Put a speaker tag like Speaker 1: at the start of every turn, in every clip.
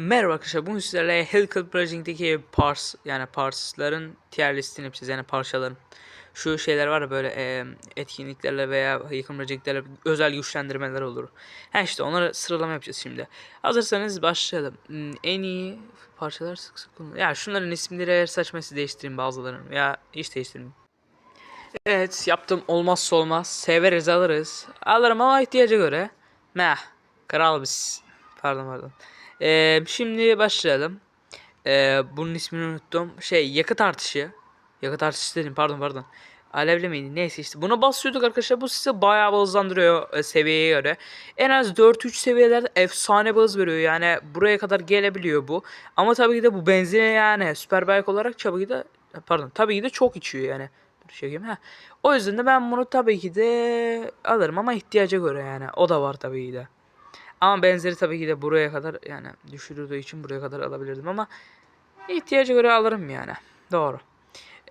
Speaker 1: Merhaba arkadaşlar bugün sizlerle Helical Project'teki parts yani partsların tier listini yapacağız yani parçaların. Şu şeyler var böyle e, etkinliklerle veya Helical Project'lerle özel güçlendirmeler olur. Ha işte onları sıralama yapacağız şimdi. Hazırsanız başlayalım. Hmm, En iyi parçalar sık sık kullanılıyor. Ya şunların isimleri eğer saçması değiştireyim bazılarını ya hiç değiştirmeyeyim. Evet yaptım olmazsa olmaz. Severiz alırız. Alırım ama ihtiyaca göre. Meh. Kral biz. Pardon pardon. Ee, şimdi başlayalım. Ee, bunun ismini unuttum. Şey yakıt artışı. Yakıt artışı dedim pardon pardon. Alevlemeydi neyse işte buna basıyorduk arkadaşlar bu size bayağı hızlandırıyor e, seviyeye göre. En az 4-3 seviyelerde efsane hız veriyor yani buraya kadar gelebiliyor bu. Ama tabii ki de bu benzine yani Superbike olarak tabii ki de pardon tabii ki de çok içiyor yani. Dur çekeyim ha. O yüzden de ben bunu tabii ki de alırım ama ihtiyaca göre yani o da var tabii ki de. Ama benzeri tabii ki de buraya kadar yani düşürüldüğü için buraya kadar alabilirdim ama ihtiyaca göre alırım yani. Doğru.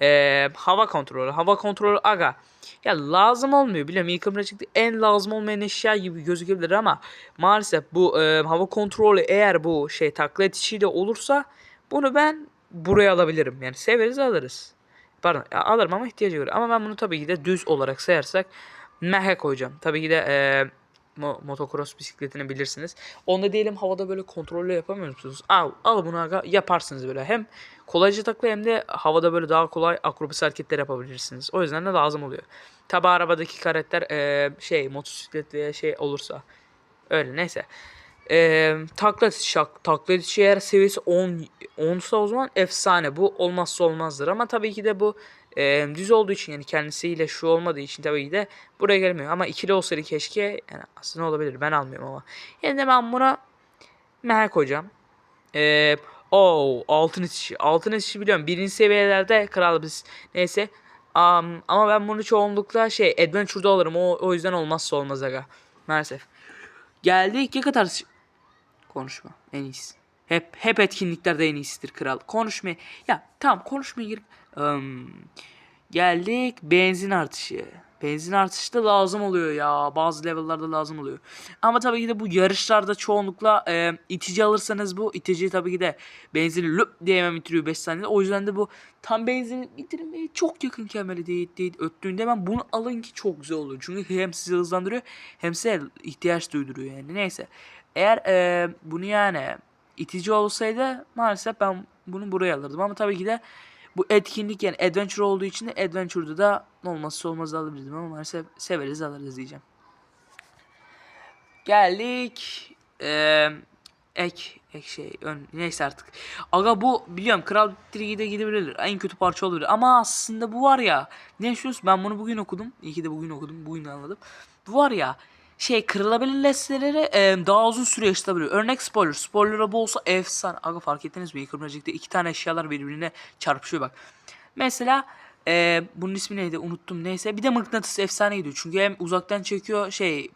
Speaker 1: Ee, hava kontrolü. Hava kontrolü aga. Ya lazım olmuyor biliyorum. İlk çıktı en lazım olmayan eşya gibi gözükebilir ama maalesef bu e, hava kontrolü eğer bu şey taklit işiyle olursa bunu ben buraya alabilirim. Yani severiz alırız. Pardon ya alırım ama ihtiyaca göre. Ama ben bunu tabii ki de düz olarak sayarsak mehe koyacağım. Tabii ki de e, mo- motocross bisikletini bilirsiniz. Onda diyelim havada böyle kontrollü yapamıyor musunuz? Al, al bunu aga yaparsınız böyle. Hem kolayca takla hem de havada böyle daha kolay akrobasi hareketler yapabilirsiniz. O yüzden de lazım oluyor. Tabi arabadaki karakter e, şey motosiklet veya şey olursa. Öyle neyse. E, takla itiş eğer seviyesi 10 10'sa o zaman efsane. Bu olmazsa olmazdır ama tabii ki de bu e, düz olduğu için yani kendisiyle şu olmadığı için tabii ki de buraya gelmiyor. Ama ikili olsaydı keşke yani aslında olabilir. Ben almıyorum ama. Yine de ben buna merak koyacağım. E, o altın itişi. Altın itişi biliyorum. Birinci seviyelerde kral biz. Neyse. Am, ama ben bunu çoğunlukla şey Adventure'da alırım. O, o yüzden olmazsa olmaz aga. Maalesef. Geldik ya kadar konuşma en iyisi. Hep hep etkinliklerde en iyisidir kral. Konuşma. Ya tamam konuşmaya gerek. Im, geldik benzin artışı. Benzin artışı da lazım oluyor ya. Bazı level'larda lazım oluyor. Ama tabii ki de bu yarışlarda çoğunlukla e, itici alırsanız bu itici tabii ki de benzini lüp diye hemen bitiriyor 5 saniyede. O yüzden de bu tam benzin bitirmeye çok yakın kemeri değil değil öttüğünde ben bunu alın ki çok güzel olur. Çünkü hem sizi hızlandırıyor hem size ihtiyaç duyduruyor yani. Neyse. Eğer e, bunu yani itici olsaydı maalesef ben bunu buraya alırdım. Ama tabii ki de bu etkinlik yani adventure olduğu için de adventure'da da olmazsa olmaz alabilirdim ama maalesef severiz alırız diyeceğim. Geldik. Eee ek ek şey ön, neyse artık. Aga bu biliyorum Kral 3'de gidebilir. En kötü parça olabilir. Ama aslında bu var ya. Ne yaşıyorsun? Ben bunu bugün okudum. İyi ki de bugün okudum. Bugün anladım. Bu var ya. Şey kırılabilir lesteleri e, daha uzun süre yaşatabiliyor. Örnek spoiler. Spoiler'a bu olsa efsane. Aga fark ettiniz mi? Yıkılmacıkta iki tane eşyalar birbirine çarpışıyor bak. Mesela e, bunun ismi neydi? Unuttum. Neyse. Bir de mıknatıs efsane gidiyor. Çünkü hem uzaktan çekiyor şey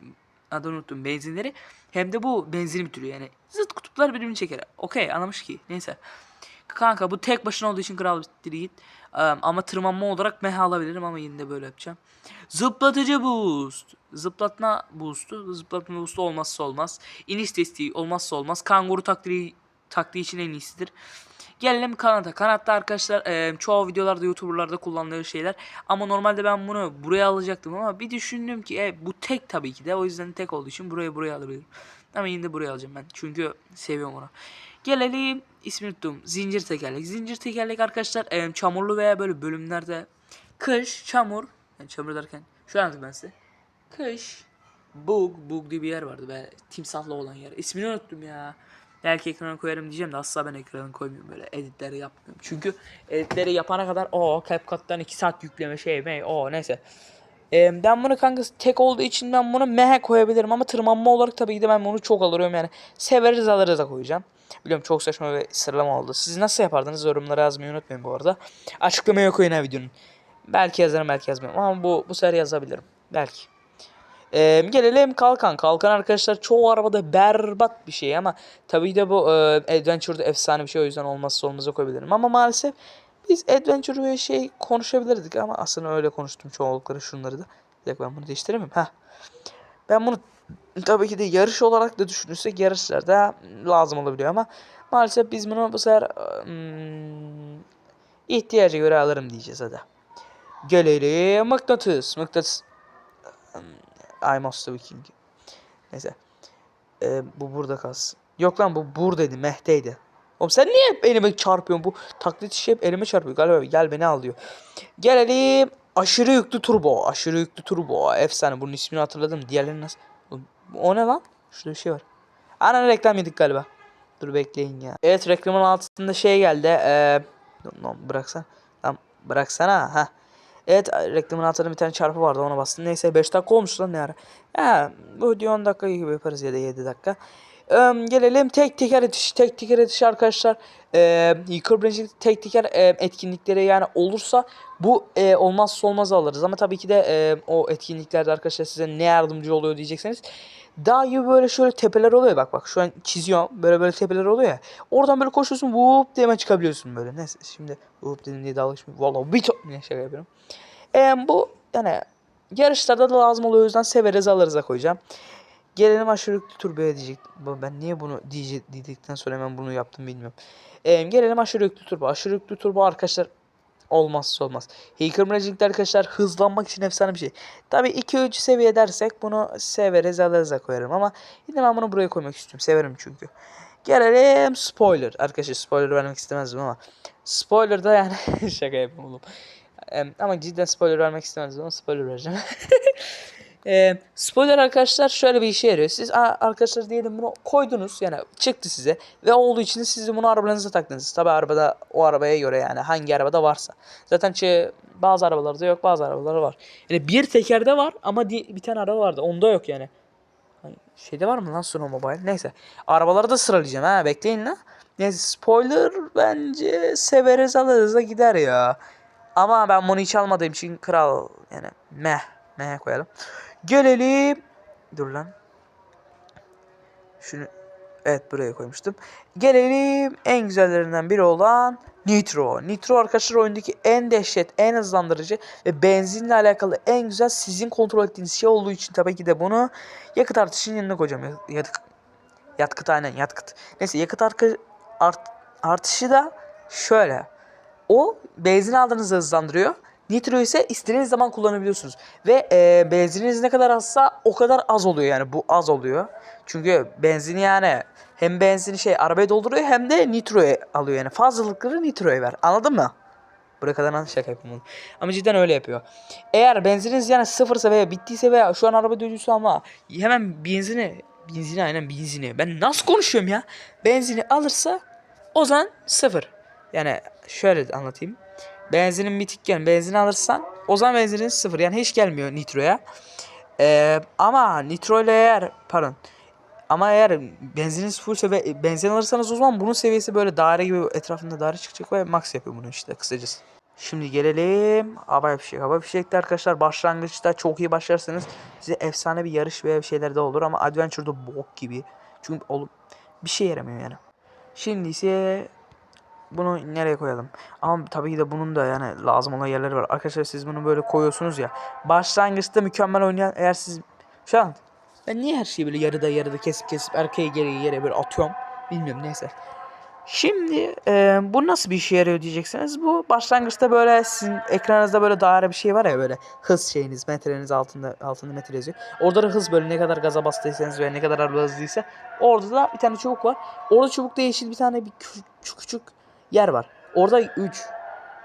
Speaker 1: adını unuttum benzinleri. Hem de bu benzini bitiriyor yani. Zıt kutuplar birbirini çeker. Okey anlamış ki. Neyse. Kanka bu tek başına olduğu için kral bir git. Ama tırmanma olarak meha alabilirim ama yine de böyle yapacağım. Zıplatıcı boost. Zıplatma boost'u. Zıplatma boost'u olmazsa olmaz. İniş desteği olmazsa olmaz. Kanguru taktiği, taktiği için en iyisidir. Gelelim kanata. Kanatta arkadaşlar e, çoğu videolarda YouTuber'larda kullandığı şeyler. Ama normalde ben bunu buraya alacaktım ama bir düşündüm ki e, bu tek tabii ki de. O yüzden tek olduğu için buraya buraya alabilirim. Ama yine de buraya alacağım ben. Çünkü seviyorum onu. Gelelim ismini unuttum. Zincir tekerlek. Zincir tekerlek arkadaşlar e, çamurlu veya böyle bölümlerde kış, çamur. Yani çamur derken şu an ben size. Kış, bug, bug diye bir yer vardı be. Timsahlı olan yer. İsmini unuttum ya. Belki ekrana koyarım diyeceğim de asla ben ekrana koymuyorum böyle editleri yapmıyorum. Çünkü editleri yapana kadar o CapCut'tan 2 saat yükleme şey mi o neyse. Ee, ben bunu kanka tek olduğu için ben bunu mehe koyabilirim ama tırmanma olarak tabii ki de ben bunu çok alırım yani. Severiz alırız da koyacağım. Biliyorum çok saçma bir sıralama oldu. Siz nasıl yapardınız yorumlara yazmayı unutmayın bu arada. Açıklamaya koyun ha videonun. Belki yazarım belki yazmıyorum ama bu, bu sefer yazabilirim. Belki. Ee, gelelim kalkan. Kalkan arkadaşlar çoğu arabada berbat bir şey ama tabii de bu e, Adventure'da efsane bir şey o yüzden olmazsa olmaza koyabilirim. Ama maalesef biz Adventure ve şey konuşabilirdik ama aslında öyle konuştum çoğunlukları şunları da. Bir ben bunu değiştiremem. Ha. Ben bunu tabii ki de yarış olarak da düşünürsek yarışlarda lazım olabiliyor ama maalesef biz bunu bu sefer hmm, ihtiyaca göre alırım diyeceğiz hadi. Gelelim mıknatıs. Mıknatıs. I'm also Viking. Neyse. Ee, bu burada kalsın. Yok lan bu buradaydı. Meh'teydi. Oğlum sen niye elime çarpıyorsun? Bu taklit işi hep elime çarpıyor. Galiba gel beni al diyor. Gelelim aşırı yüklü turbo. Aşırı yüklü turbo. Efsane. Bunun ismini hatırladım. Diğerleri nasıl? O ne lan? Şurada bir şey var. Ana reklam yedik galiba. Dur bekleyin ya. Evet reklamın altında şey geldi. Ee, bıraksan. Lan bıraksana. Ha. Evet reklamın altında bir tane çarpı vardı ona bastım. Neyse 5 dakika olmuş lan ne ara. Ha, bu video 10 dakika gibi yaparız ya da 7 dakika. Gelelim tek teker etiş. Tek teker etiş arkadaşlar. Ee, Yukarı Branch'in tek teker e, etkinlikleri yani olursa bu e, olmazsa olmaz alırız. Ama tabii ki de e, o etkinliklerde arkadaşlar size ne yardımcı oluyor diyecekseniz. Daha gibi böyle şöyle tepeler oluyor bak bak şu an çiziyorum böyle böyle tepeler oluyor ya. Oradan böyle koşuyorsun whoop diye hemen çıkabiliyorsun böyle. Neyse şimdi whoop dedim diye dalga geçmiyorum. Valla bir çok ne şaka yapıyorum. E, bu yani yarışlarda da lazım oluyor o yüzden severiz alırıza koyacağım. Gelelim aşırı turboya diyecek. Ben niye bunu diyecek dedikten sonra hemen bunu yaptım bilmiyorum. Ee, gelelim aşırı yüklü turbo. Aşırı yüklü turbo arkadaşlar olmazsa olmaz. Hacker Magic'de arkadaşlar hızlanmak için efsane bir şey. Tabi 2-3 seviye dersek bunu severiz alırıza koyarım ama yine ben bunu buraya koymak istiyorum. Severim çünkü. Gelelim spoiler. Arkadaşlar spoiler vermek istemezdim ama spoiler da yani şaka yapayım oğlum. Ama cidden spoiler vermek istemezdim ama spoiler vereceğim. E, spoiler arkadaşlar şöyle bir işe yarıyor. Siz arkadaşlar diyelim bunu koydunuz yani çıktı size ve olduğu için siz bunu arabanıza taktınız. Tabi arabada o arabaya göre yani hangi arabada varsa. Zaten şey, bazı arabalarda yok bazı arabalarda var. Yani bir tekerde var ama bir tane araba vardı onda yok yani. Şeyde var mı lan Suno Mobile? Neyse. Arabaları da sıralayacağım ha bekleyin lan. Neyse spoiler bence severiz alırız da gider ya. Ama ben bunu hiç almadığım için kral yani meh meh koyalım. Gelelim. Dur lan. Şunu evet buraya koymuştum. Gelelim en güzellerinden biri olan Nitro. Nitro arkadaşlar oyundaki en dehşet, en hızlandırıcı ve benzinle alakalı en güzel sizin kontrol ettiğiniz şey olduğu için tabii ki de bunu yakıt artışının yanına koyacağım. Ya- Yakıt, yakıt aynen yakıt. Neyse yakıt arka, art, artışı da şöyle. O benzin aldığınızı hızlandırıyor. Nitro ise istediğiniz zaman kullanabiliyorsunuz. Ve e, benzininiz ne kadar azsa o kadar az oluyor yani bu az oluyor. Çünkü benzin yani hem benzini şey arabaya dolduruyor hem de nitroya alıyor yani fazlalıkları nitroya ver. Anladın mı? Buraya kadar nasıl şaka yapayım bunu. Ama cidden öyle yapıyor. Eğer benzininiz yani sıfırsa veya bittiyse veya şu an araba dönüyorsa ama hemen benzini benzini aynen benzini. Ben nasıl konuşuyorum ya? Benzini alırsa o zaman sıfır. Yani şöyle anlatayım. Benzinin bitikken benzin alırsan o zaman benzinin sıfır. Yani hiç gelmiyor nitroya. Ee, ama nitro ile eğer pardon ama eğer benzininiz fullse ve benzin alırsanız o zaman bunun seviyesi böyle daire gibi etrafında daire çıkacak ve max yapıyor bunu işte kısacası. Şimdi gelelim hava fişek. Hava fişekte arkadaşlar başlangıçta çok iyi başlarsanız size efsane bir yarış veya bir şeyler de olur ama Adventure'da bok gibi. Çünkü oğlum bir şey yaramıyor yani. Şimdi ise bunu nereye koyalım? Ama tabii ki de bunun da yani lazım olan yerleri var. Arkadaşlar siz bunu böyle koyuyorsunuz ya. Başlangıçta mükemmel oynayan eğer siz şu an ben niye her şeyi böyle yarıda yarıda kesip kesip arkaya geri yere böyle atıyorum. Bilmiyorum neyse. Şimdi e, bu nasıl bir işe yarıyor diyeceksiniz. Bu başlangıçta böyle sizin ekranınızda böyle daire bir şey var ya böyle hız şeyiniz metreniz altında altında metre yazıyor. Orada da hız böyle ne kadar gaza bastıysanız veya ne kadar araba hızlıysa orada da bir tane çubuk var. Orada çubukta yeşil bir tane bir küçük küçük, küçük yer var. Orada 3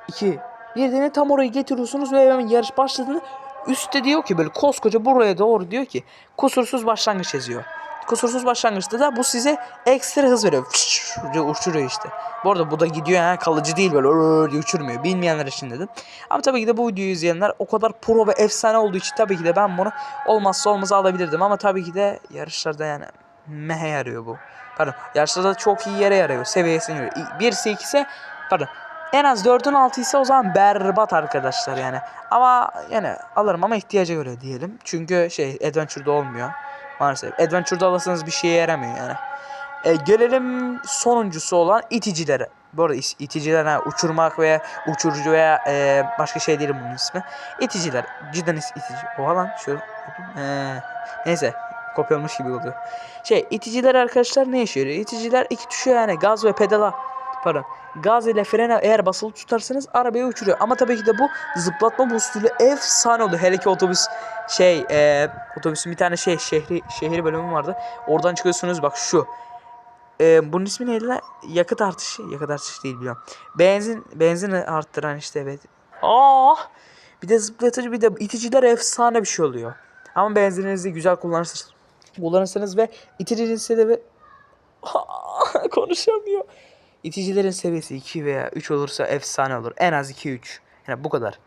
Speaker 1: 2 bir tane tam orayı getiriyorsunuz ve hemen yarış başladığında üstte diyor ki böyle koskoca buraya doğru diyor ki kusursuz başlangıç yazıyor. Kusursuz başlangıçta da bu size ekstra hız veriyor. Fış uçuruyor işte. Bu arada bu da gidiyor yani kalıcı değil böyle diye uçurmuyor. Bilmeyenler için dedim. Ama tabii ki de bu videoyu izleyenler o kadar pro ve efsane olduğu için tabii ki de ben bunu olmazsa olmazı alabilirdim. Ama tabii ki de yarışlarda yani mehe yarıyor bu. Pardon yarışlarda çok iyi yere yarıyor. Seviyesine göre. 1 ise 2 ise pardon en az 4'ün 6 ise o zaman berbat arkadaşlar yani. Ama yani alırım ama ihtiyaca göre diyelim. Çünkü şey Adventure'da olmuyor. Maalesef. Adventure'da alırsanız bir şeye yaramıyor yani. E, gelelim sonuncusu olan iticilere. Bu arada iticiler uçurmak veya uçurucu veya e, başka şey değil bunun ismi. İticiler. Cidden itici. Oha lan şu. Ee, neyse. Kopyalamış gibi oluyor. Şey iticiler arkadaşlar ne işe yarıyor? İticiler iki tuşu yani gaz ve pedala pardon gaz ile frene eğer basılı tutarsanız arabayı uçuruyor. Ama tabii ki de bu zıplatma boostuyla efsane oldu. Hele ki otobüs şey e, otobüsün bir tane şey şehri şehir bölümü vardı. Oradan çıkıyorsunuz bak şu. E, bunun ismi neydi lan? Yakıt artışı. Yakıt artışı değil biliyorum. Benzin benzin arttıran işte evet. Aa! Bir de zıplatıcı bir de iticiler efsane bir şey oluyor. Ama benzininizi güzel kullanırsanız kullanırsanız ve iticinizse de ve konuşamıyor. İticilerin seviyesi 2 veya 3 olursa efsane olur. En az 2-3. Yani bu kadar.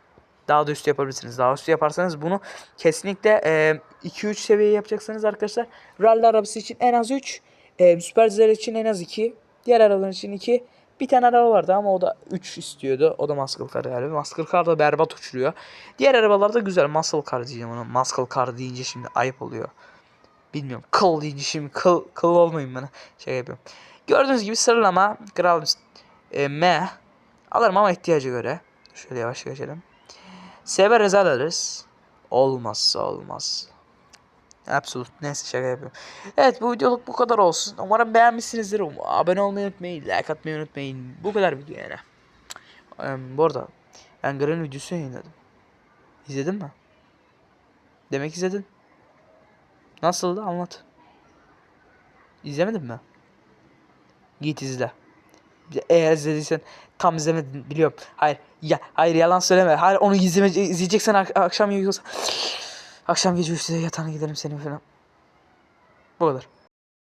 Speaker 1: Daha da üstü yapabilirsiniz. Daha üstü yaparsanız bunu kesinlikle e, 2-3 seviye yapacaksınız arkadaşlar. Rally arabası için en az 3. E, Süper Dizel için en az 2. Diğer arabalar için 2. Bir tane araba vardı ama o da 3 istiyordu. O da Muscle Car galiba. Muscle Car da berbat uçuruyor. Diğer arabalar da güzel. Muscle Car diyeceğim ona. Muscle Car deyince şimdi ayıp oluyor. Bilmiyorum. Kıl deyince şimdi kıl, kıl olmayayım bana. Şey yapıyorum. Gördüğünüz gibi sıralama Kral e, M. Alırım ama ihtiyaca göre. Şöyle yavaş geçelim. Severiz alırız. Olmazsa olmaz. Absolut. Neyse şaka yapıyorum. Evet bu videoluk bu kadar olsun. Umarım beğenmişsinizdir. Abone olmayı unutmayın. Like atmayı unutmayın. Bu kadar video yani. Em, bu arada ben Green videosu yayınladım. İzledin mi? Demek izledin. Nasıldı anlat. İzlemedin mi? Git izle. Eğer izlediysen tam izlemedin biliyorum. Hayır ya hayır yalan söyleme. Hayır onu izleme, izleyeceksen ak- akşam yiyorsa akşam gece 3'te yatağına gidelim senin falan. Bu kadar.